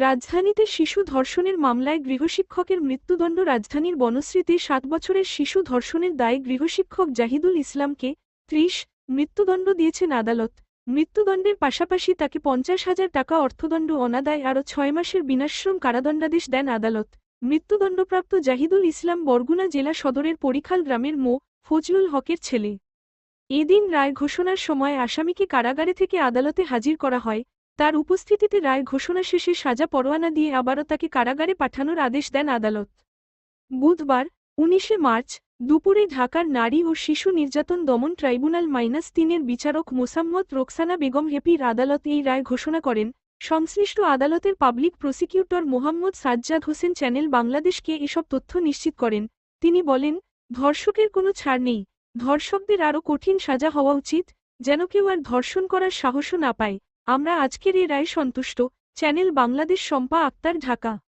রাজধানীতে শিশু ধর্ষণের মামলায় গৃহশিক্ষকের মৃত্যুদণ্ড রাজধানীর বনশ্রীতে সাত বছরের শিশু ধর্ষণের দায়ে গৃহশিক্ষক জাহিদুল ইসলামকে ত্রিশ মৃত্যুদণ্ড দিয়েছেন আদালত। মৃত্যুদণ্ডের পাশাপাশি তাকে পঞ্চাশ হাজার টাকা অর্থদণ্ড অনাদায় আরও ছয় মাসের বিনাশ্রম কারাদণ্ডাদেশ দেন আদালত। মৃত্যুদণ্ডপ্রাপ্ত জাহিদুল ইসলাম বরগুনা জেলা সদরের পরিখাল গ্রামের মো. ফজলুল হকের ছেলে। এদিন রায় ঘোষণার সময় আসামিকে কারাগারে থেকে আদালতে হাজির করা হয়। তার উপস্থিতিতে রায় ঘোষণা শেষে সাজা পরোয়ানা দিয়ে আবারও তাকে কারাগারে পাঠানোর আদেশ দেন আদালত। বুধবার, উনিশে মার্চ, দুপুরে ঢাকার নারী ও শিশু নির্যাতন দমন ট্রাইব্যুনাল মাইনাস তিনের বিচারক মোসাম্মদ রোকসানা বেগম হেপির আদালত এই রায় ঘোষণা করেন। সংশ্লিষ্ট আদালতের public prosecutor Mohammad Sajjad Hossain channel বাংলাদেশকে এসব তথ্য নিশ্চিত করেন। তিনি বলেন, ধর্ষকের কোনো ছাড় নেই। ধর্ষকদের আরও কঠিন সাজা হওয়া উচিত, যেন কেউ আর ধর্ষণ করার সাহসও না পায়। আমরা আজকের এই রায় সন্তুষ্ট। চ্যানেল বাংলাদেশ সম্পা আক্তার ঢাকা।